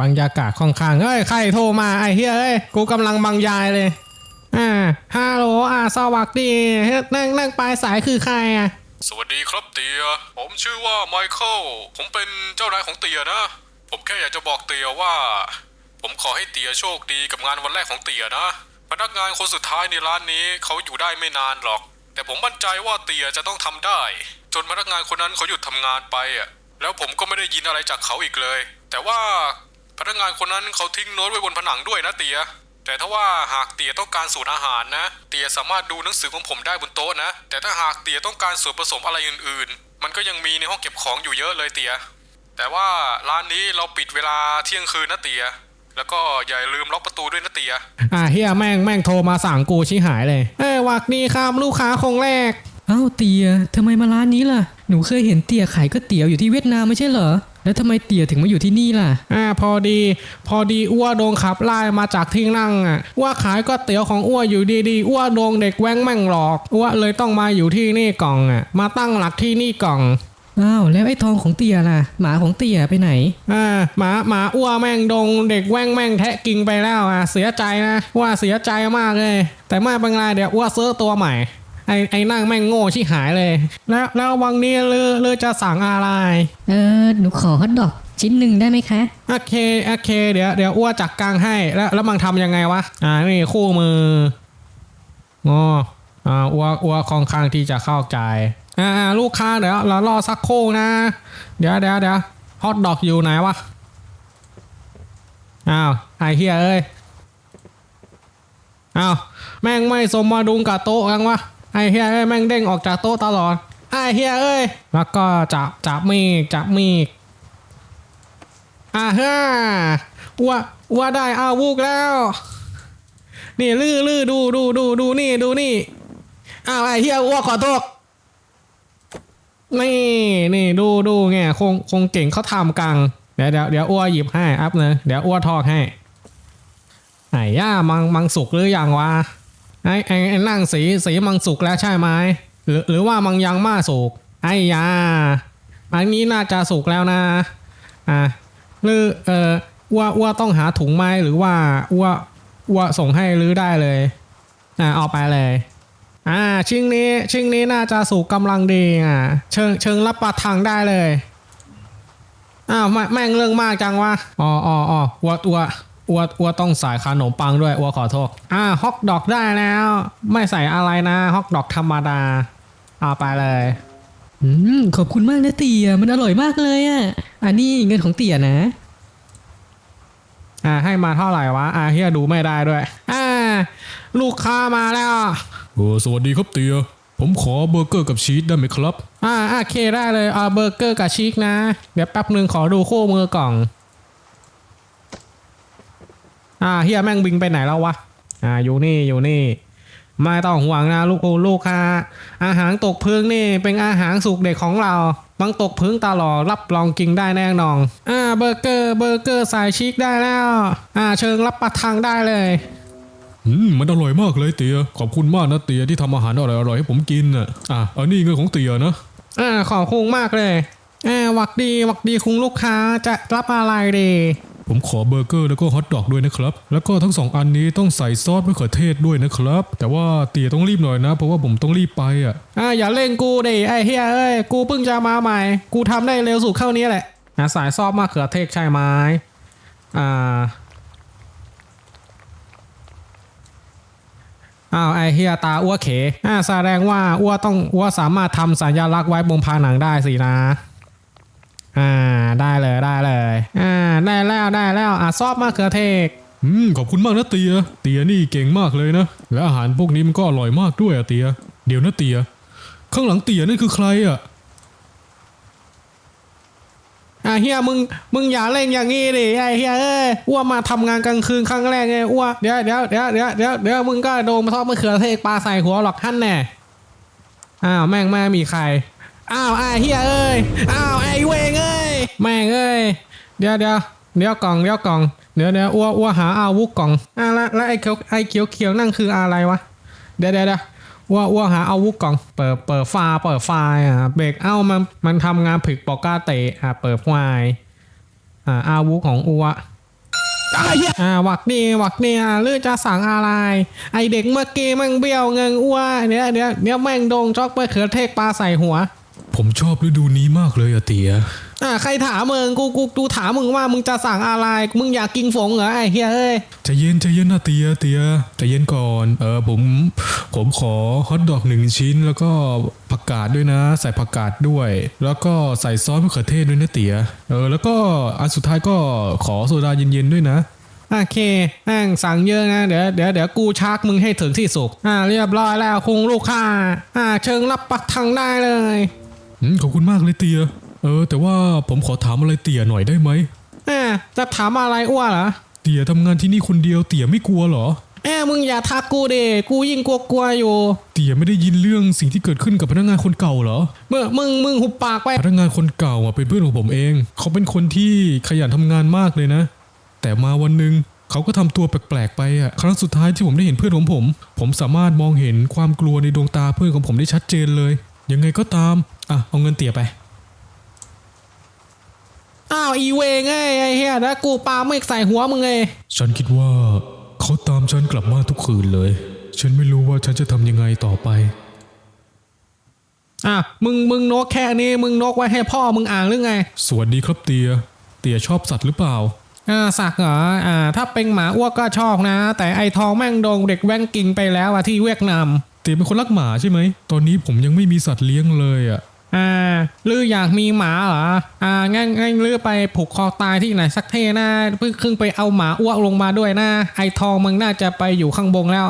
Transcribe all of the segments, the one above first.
บรรยากาศค่อนข้างเฮ้ยใครโทรมาไอ้เฮียเอ้ยกูกำลังบรรยายเลยอ่าฮัลโหลอ่าสวัสดีนั่งนั่งปลายสายคือใครอะสวัสดีครับเตีย ผมชื่อว่าไมเคิลผมเป็นเจ้านายของเตียนะ ผมแค่อยากจะบอกเตียว่า ผมขอให้เตียโชคดีกับงานวันแรกของเตียนะ พนักงานคนสุดท้ายในร้านนี้เขาอยู่ได้ไม่นานหรอก แต่ผมมั่นใจว่าเตียจะต้องทำได้ จนพนักงานคนนั้นเขาหยุดทำงานไปอะแล้วผมก็ไม่ได้ยินอะไรจากเขาอีกเลย แต่ว่า พนักงานคนนั้นเขาทิ้งโน้ตไว้บนผนังด้วยนะเตีย แต่ถ้าว่าหากเตียต้องการสูตรอาหารนะ เตียสามารถดูหนังสือของผมได้บนโต๊ะนะ แต่ถ้าหากเตียต้องการส่วนผสมอะไรอื่นๆ มันก็ยังมีในห้องเก็บของอยู่เยอะเลยเตีย แต่ว่าร้านนี้เราปิดเวลาเที่ยงคืนนะเตีย แล้วก็อย่าลืมล็อกประตูด้วยนะเตีย อ่าเฮียแม่งแม่งโทรมาสั่งกูชิหายเลย เอ้ยหวักดีครับลูกค้าคงแรก เอ้าเตียทำไมมาร้านนี้ล่ะ หนูเคยเห็นเตียขายก๋วยเตี๋ยวอยู่ที่เวียดนามไม่ใช่เหรอ แล้วทำไมเตียถึงมาอยู่ที่นี่ล่ะ อ่าพอดี พอดีอ้วโดนขับไล่มาจากที่นั่งอะอ้วขายก๋วยเตี๋ยวของอ้วอยู่ดีๆอ้วโดนเด็กแว้งแม่งหลอกอ้วเลยต้องมาอยู่ที่นี่ก่อนอะมาตั้งหลักที่นี่ก่อนอ้าวแล้วไอ้ทองของเตียล่ะ หมาของเตียไปไหนอ่าหมาหมาอ้วแม่งโดนเด็กแว้งแม่งแทะกินไปแล้วอะเสียใจนะว่าเสียใจมากเลย แต่ไม่เป็นไรเดี๋ยวอ้วซื้อตัวใหม่ ไอ้ไอ้นั่งแม่งโง่ชิหายเลย แล้วแล้ววันนี้ลือลือจะสั่งอะไร เออหนูขอฮอทดอกชิ้นหนึ่งได้ไหมคะ โอเคโอเค เดี๋ยวเดี๋ยวอ้วจัดกลางให้ แล้วแล้วมันทำยังไงวะ อ่านี่คู่มืออ๋ออ่าอ้วอ้วค่อนข้างที่จะเข้าใจอ่าอ่าลูกค้าเดี๋ยวเรารอสักครู่นะ เดี๋ยวเดี๋ยวเดี๋ยวฮอตดอกอยู่ไหนวะ อ้าวไอเฮียเอ้ย อ้าวแม่งไม่สมมาดุงกับโต๊ะยังวะ ไอ้เฮียเอ้ยแม่งเด้งออกจากโต๊ะตลอดไอ้เฮียเอ้ยแล้วก็จับจับมีดจับมีดอ่าฮ่าอ้วอ้วได้อาวุธแล้ว นี่ลื้อลื้อดูดูดูดูนี่ดูนี่อ้าวไอ้เฮียอ้วขอโทษนี่นี่ดูดูไงคงคงเก่งเขาทำกังเดี๋ยวเดี๋ยวเดี๋ยวอ้วหยิบให้อัพเนอะเดี๋ยวอ้วทอกให้ไอ้ย่ามังมังสุกหรือยังวะ ไอ้ไอ้นั่งสีสีมังสุกแล้วใช่ไหมหรือหรือว่ามังยังมาสุกไอ้ยา อันนี้น่าจะสุกแล้วนะ อะหรือเออว่าว่าต้องหาถุงไหมหรือว่าว่าว่าส่งให้รื้อได้เลย อะเอาไปเลย อ่า ชิ้นนี้ชิ้นนี้น่าจะสุกกำลังดีอะ เชิงเชิงรับประทานได้เลยอ้าวแม่แม่งเรื่องมากจังวะอ๋ออ๋ออ๋อวัวตัว วัววัวต้องใส่ขนมปังด้วยวัวขอโทษอ่าฮอกดอกได้แล้ว ไม่ใส่อะไรนะฮอกดอกธรรมดาเอาไปเลยอืมขอบคุณมากนะเตียมันอร่อยมากเลยอะอันนี้เงินของเตียนะอ่าให้มาเท่าไหร่วะอ่าเฮียดูไม่ได้ด้วยอ่าลูกค้ามาแล้วเออสวัสดีครับเตียผมขอเบอร์เกอร์กับชีสได้ไหมครับ อ่าโอเคได้เลยเอาเบอร์เกอร์กับชีสนะ เดี๋ยวแป๊บหนึ่งขอดูคู่มือก่อน อ่าเฮียแม่งบิงไปไหนแล้ววะ อ่าอยู่นี่อยู่นี่ ไม่ต้องห่วงนะลูกคูลูกค้า อาหารตกพื้นนี่เป็นอาหารสุกเด็กของเราบังตกพื้นตลอดรับรองกินได้แน่นอนอ่าเบอร์เกอร์เบอร์เกอร์ใส่ชีสได้แล้ว อ่าเชิญรับประทานได้เลยอืมมันอร่อยมากเลยเตียขอบคุณมากนะเตียที่ทำอาหารอร่อยๆให้ผมกินน่ะอะอันนี้เงินของเตียนะอ่าขอบคุณมากเลยอ่าหวักดีหวักดีคุณลูกค้าจะรับอะไรดี ผมขอเบอร์เกอร์แล้วก็ฮอทดอกด้วยนะครับ แล้วก็ทั้งสองอันนี้ต้องใส่ซอสมะเขือเทศด้วยนะครับ แต่ว่าเตียต้องรีบหน่อยนะ เพราะว่าผมต้องรีบไปอะอ่าอย่าเล่นกูดิไอ้เฮียเอ้ยกูเพิ่งจะมาใหม่ กูทำได้เร็วสุดเข้านี้แหละอ่าสายซอบมะเขือเทศใช่ไหมอ่าอ้าวไอ้เฮียตาอ้วเขอ่าแสดงว่าอ้วต้องอ้วสามารถทำสัญลักษณ์ไว้บนผนังได้สินะ อ่าได้เลยได้เลยอ่าได้แล้วได้แล้วอะซอบมะเขือเทศอืมขอบคุณมากนะเตีย เตียนี่เก่งมากเลยนะ และอาหารพวกนี้มันก็อร่อยมากด้วยอะเตีย เดี๋ยวนะเตีย ข้างหลังเตียนั่นคือใครอะอะเฮียมึงมึงอย่าเล่นอย่างงี้ดิไอ้เฮียเอ้ยอ้วมาทำงานกลางคืนครั้งแรกไงอ้วเดี๋ยวเดี๋ยวเดี๋ยวเดี๋ยวเดี๋ยวเดี๋ยวมึงก็โดนมาทอดมะเขือเทศปลาใส่หัวหรอกท่านแน่อ้าวแม่งแม่มีใคร อ้าวไอ้เฮียเอ้ยอ้าวไอ้เวงเอ้ยแม่งเอ้ยเดี๋ยวเดี๋ยวเดี๋ยวกล่องเดี๋ยวกล่องเดี๋ยวเดี๋ยวอ้วอ้วหาอาวุธกล่องอะแล้วแล้วไอ้เขียวไอ้เขียวเขียวนั่นคืออะไรวะเดี๋ยวเดี๋ยวเดี๋ยวว่าว่าหาอาวุธก่อนเปิดเปิดไฟล์เปิดไฟล์อะเบรกเอ้ามันมันทำงานผิดปกติอะเปิดไฟล์อ่าอาวุธของอัวอ่าหวักดีหวักดีอะหรือจะสั่งอะไร ไอเด็กเมื่อกี้แม่งเบี้ยวเงินอ้วเดี๋ยวเดี๋ยวเดี๋ยวแม่งโดงช็อกไปเขือเทศปลาใส่หัว ผมชอบฤดูนี้มากเลยอะเตียอ่าใครถามมึงกูกูกูถามมึงว่ามึงจะสั่งอะไร มึงอยากกินฝงเหรอไอ้เฮียเอ้ยใจเย็นใจเย็นนะเตียเตียใจเย็นก่อนเออผมผมขอฮอทดอกหนึ่งชิ้น แล้วก็ผักกาดด้วยนะ ใส่ผักกาดด้วย แล้วก็ใส่ซอสมะเขือเทศด้วยนะเตียเออแล้วก็อันสุดท้ายก็ขอโซดาเย็นๆด้วยนะโอเคแม่งสั่งเยอะนะ เดี๋ยวเดี๋ยวเดี๋ยวกูชักมึงให้ถึงที่สุดอ่าเรียบร้อยแล้วคุงลูกค้าอ่าเชิงรับปักทางได้เลย อืมขอบคุณมากเลยเตีย เออ แต่ว่าผมขอถามอะไรเตียหน่อยได้ไหมอ่าจะถามอะไรอ้วเหรอเตียทำงานที่นี่คนเดียวเตียไม่กลัวเหรอแอบมึงอย่าทักกูเดกูยิ่งกลัวกลัวๆอยู่ เตียไม่ได้ยินเรื่องสิ่งที่เกิดขึ้นกับพนักงานคนเก่าเหรอ เมื่อมึงมึงหุบปากไปพนักงานคนเก่าอะเป็นเพื่อนของผมเอง เขาเป็นคนที่ขยันทำงานมากเลยนะ แต่มาวันหนึ่งเขาก็ทำตัวแปลกๆไปอะครั้งสุดท้ายที่ผมได้เห็นเพื่อนของผม ผมสามารถมองเห็นความกลัวในดวงตาเพื่อนของผมได้ชัดเจนเลย ยังไงก็ตาม อะ เอาเงินเตียไป อ้าว อีเวงไงไอ้เฮียแล้วกูปาไม่ใส่หัวมึงไง ฉันคิดว่าเขาตามฉันกลับมาทุกคืนเลย ฉันไม่รู้ว่าฉันจะทำยังไงต่อไป อะ มึง มึงนกแค่นี้ มึงนกไว้ให้พ่อมึงอ่างหรือไง สวัสดีครับเตีย เตียชอบสัตว์หรือเปล่า อ่าสักเหรอ อ่า ถ้าเป็นหมาอ้วกก็ชอบนะ แต่ไอทองแม่งโดงเด็กแว่นกิงไปแล้วอะที่เวียดนาม เตียเป็นคนรักหมาใช่ไหม ตอนนี้ผมยังไม่มีสัตว์เลี้ยงเลยอะ อ่าลืออยากมีหมาเหรอ อ่างั้นงั้นลือไปผูกคอตายที่ไหนสักเท่นะเพิ่งขึ้นไปเอาหมาอ้วกลงมาด้วยนะไอทองมึงน่าจะไปอยู่ข้างบนแล้ว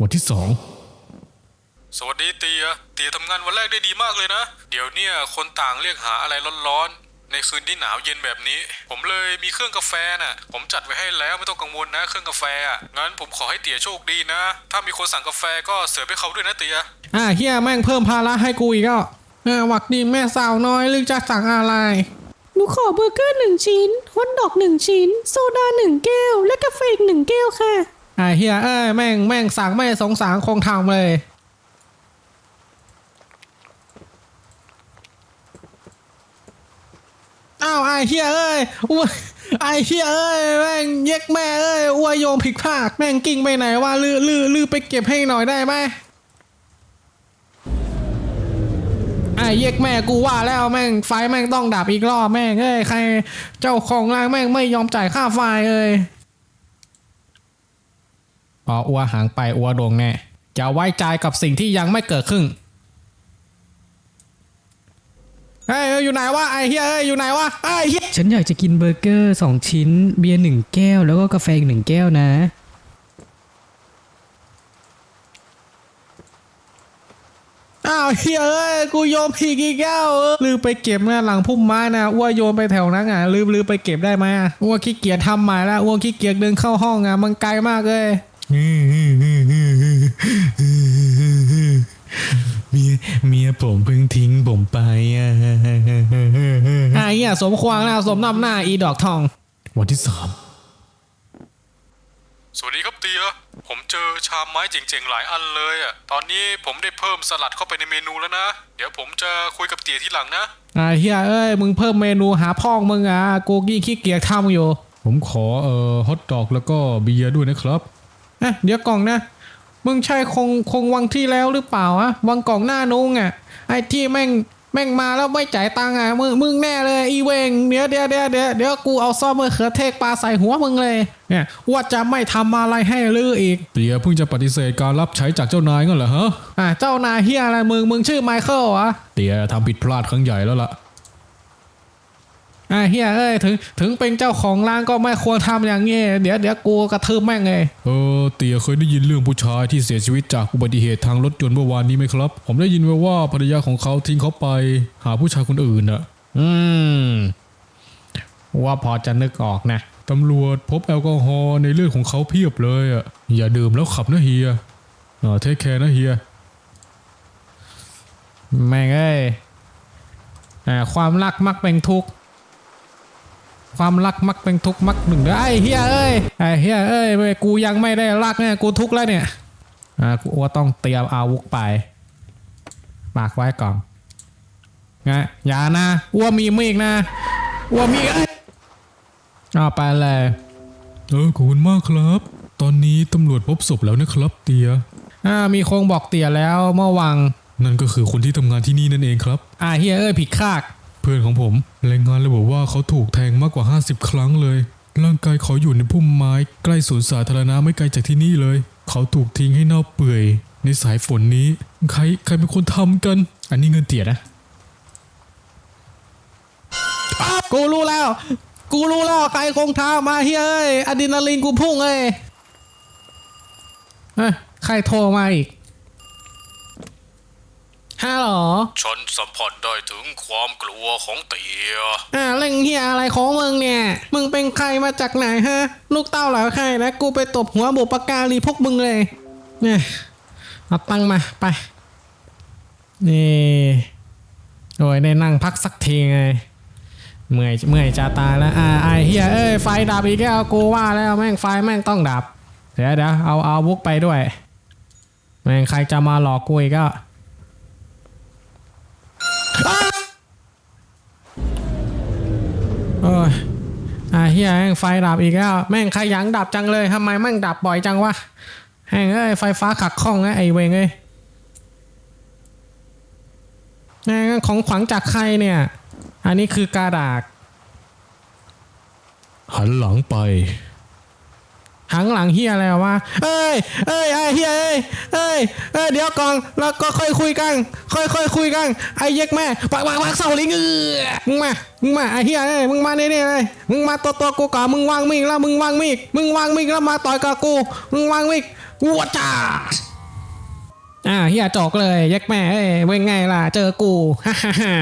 วันที่สองสวัสดีเตีย เตียทำงานวันแรกได้ดีมากเลยนะ เดี๋ยวเนี่ยคนต่างเรียกหาอะไรร้อนๆ ในคืนที่หนาวเย็นแบบนี้ ผมเลยมีเครื่องกาแฟน่ะ ผมจัดไว้ให้แล้วไม่ต้องกังวลนะ เครื่องกาแฟอะงั้นผมขอให้เตียโชคดีนะ ถ้ามีคนสั่งกาแฟก็เสิร์ฟให้เขาด้วยนะเตียอ่าเฮียแม่งเพิ่มภาระให้กูอีกแล้วอ่าหวักดีแม่สาวน้อยลือจะสั่งอะไรหนูขอเบอร์เกอร์หนึ่งชิ้นฮอทดอกหนึ่งชิ้น โซดาหนึ่งแก้ว และกาแฟอีกหนึ่งแก้วค่ะ อ่าเฮียเอ้ยแม่งแม่งสั่งไม่สงสารคงทำเลยาวไอเฮียเอ้ยอ้วยไอเฮียเอ้ยแม่งเย็กแม่เอ้ยอ้วยโยมผิดพลาดแม่งกิ้งไปไหนว่าลือลือลือไปเก็บให้หน่อยได้ไหมไอเย็กแม่กูว่าแล้วแม่งไฟแม่งต้องดับอีกรอบแม่งเอ้ยใครเจ้าของร้านแม่งไม่ยอมจ่ายค่าไฟเอ้ยพออัวหางไปอัวดวงแน่อย่าไว้ใจกับสิ่งที่ยังไม่เกิดขึ้น เฮ้ยอยู่ไหนวะไอ้เฮียเอ้ยอยู่ไหนวะไอ้เฮียฉันอยากจะกินเบอร์เกอร์สองชิ้น เบียร์หนึ่งแก้ว แล้วก็กาแฟอีกหนึ่งแก้วนะ อ้าวเฮียเอ้ยกูโยนผิดอีกแล้วเออลืมไปเก็บนะหลังพุ่มไม้นะอ้วโยนไปแถวนั้นอะลืมลืมไปเก็บได้ไหมอะอ้วขี้เกียจทำใหม่แล้วอ้วขี้เกียจเดินเข้าห้องอะมันไกลมากเลย เมียเมียผมเพิ่งทิ้งผมไปอะไอ้เฮียสมควรแล้วสมน้ำหน้าอีดอกทอง วันที่สามสวัสดีครับเตีย ผมเจอชามไม้เจ๋งๆหลายอันเลยอะ ตอนนี้ผมได้เพิ่มสลัดเข้าไปในเมนูแล้วนะ เดี๋ยวผมจะคุยกับเตียทีหลังนะไอ้เฮียเอ้ยมึงเพิ่มเมนูหาพ่องมึงอะกูกี้ขี้เกียจทำอยู่ ผมขอเอ่อฮอทดอกแล้วก็เบียร์ด้วยนะครับเอ๊ะเดี๋ยวกล่องนะ มึงใช่คงคงวังที่แล้วหรือเปล่าอะวังกล่องหน้านุ้งอะไอ้ที่แม่งแม่งมาแล้วไม่จ่ายตังค์อะมึงมึงแน่เลยอีเวงเดี๋ยวเดี๋ยวเดี๋ยวเดี๋ยวเดี๋ยวกูเอาซ่อมมะเขือเทศปลาใส่หัวมึงเลยเนี่ยว่าจะไม่ทำอะไรให้ลืออีกเตียเพิ่งจะปฏิเสธการรับใช้จากเจ้านายงั้นเหรอฮะอะเจ้านายเฮียอะไรมึงมึงชื่อไมเคิลเหรอเตียทำผิดพลาดครั้งใหญ่แล้วล่ะ อะเฮียเอ้ยถึงถึงเป็นเจ้าของร้านก็ไม่ควรทำอย่างงี้เดี๋ยวเดี๋ยวกูกระทืบแม่งเลยเออเตียเคยได้ยินเรื่องผู้ชายที่เสียชีวิตจากอุบัติเหตุทางรถยนต์เมื่อวานนี้ไหมครับ ผมได้ยินมาว่าภรรยาของเขาทิ้งเขาไป หาผู้ชายคนอื่นน่ะอืม ว่าพอจะนึกออกนะตำรวจพบแอลกอฮอล์ในเลือดของเขาเพียบเลยอะอย่าดื่มแล้วขับนะเฮียอ่าเทคแคร์นะเฮียแม่งเอ้ยอ่าความรักมักเป็นทุกข์ ความรักมักเป็นทุกข์มักหนึ่งเด้อไอ้เฮียเอ้ยไอ้เฮียเอ้ยเว้ยกูยังไม่ได้รักเนี่ยกูทุกข์แล้วเนี่ยอ่ากูว่าต้องเตรียมอาวุธไปปากไว้ก่อนไงอย่านะอ้วมีมีอีกนะอ้วมีเอ้ยเอาไปเลยเออขอบคุณมากครับ ตอนนี้ตำรวจพบศพแล้วนะครับเตียอ่ามีคงบอกเตี่ยแล้วเมื่อวัง นั่นก็คือคนที่ทำงานที่นี่นั่นเองครับ อ่าเฮียเอ้ยผิดคาด เพื่อนของผมรายงานเลยบอกว่าเขาถูกแทงมากกว่า 50 ครั้งเลย ร่างกายเขาอยู่ในพุ่มไม้ใกล้สวนสาธารณะไม่ไกลจากที่นี่เลย เขาถูกทิ้งให้เน่าเปื่อย ในสายฝนนี้ ใครใครเป็นคนทำกัน อันนี้เงินเตี่ยนะอ้าวกูรู้แล้ว กูรู้แล้วใครคงท้ามาเฮียเอ้ยอะดรีนาลีนกูพุ่งเอ้ยเอ้ยใครโทรมาอีก ฮัลโหลฉันสัมผัสได้ถึงความกลัวของเตีย อ่าเล่งเฮียอะไรของมึงเนี่ย มึงเป็นใครมาจากไหนฮะ ลูกเต้าเหล่าใครนะกูไปตบหัวบุปการีพวกมึงเลย เนี่ยเอาตังค์มาไป นี่โอ้ยได้นั่งพักสักทีไง เมื่อยเมื่อยจะตายแล้ว อ่าไอเฮียเอ้ยไฟดับอีกแล้วกูว่าแล้วแม่งไฟแม่งต้องดับ เดี๋ยวเดี๋ยวเอาเอาบุ๊กไปด้วย แม่งใครจะมาหลอกกูอีกก็ เฮียแม่งไฟดับอีกแล้วแม่งขยันดับจังเลยทำไมแม่งดับบ่อยจังวะแม่งเอ้ยไฟฟ้าขัดข้องนะไอเวงเอ้ยแม่งของขวังจากใครเนี่ย อันนี้คือกาดากหันหลังไป หังหลังเฮียอะไรวะเอ้ยเอ้ยไอเฮียเอ้ยเอ้ยเอ้ยเดี๋ยวก่อนแล้วก็ค่อยคุยกัน ค่อยค่อยคุยกันไอ้เย็กแม่ปักปักปักเสาลิงเออมึงมามึงมาไอ้เฮียเอ้ยมึงมาเนี่ยเนี่ยเลยมึงมาตัวตัวกูก่อนมึงวางมีดแล้วมึงวางมีดมึงวางมีดแล้วมาต่อยกับกูมึงวางมีดวัวจ้าอ่าเฮียจอกเลยเย็กแม่เอ้ยเป็นไงล่ะเจอกูฮ่าฮ่าฮ่า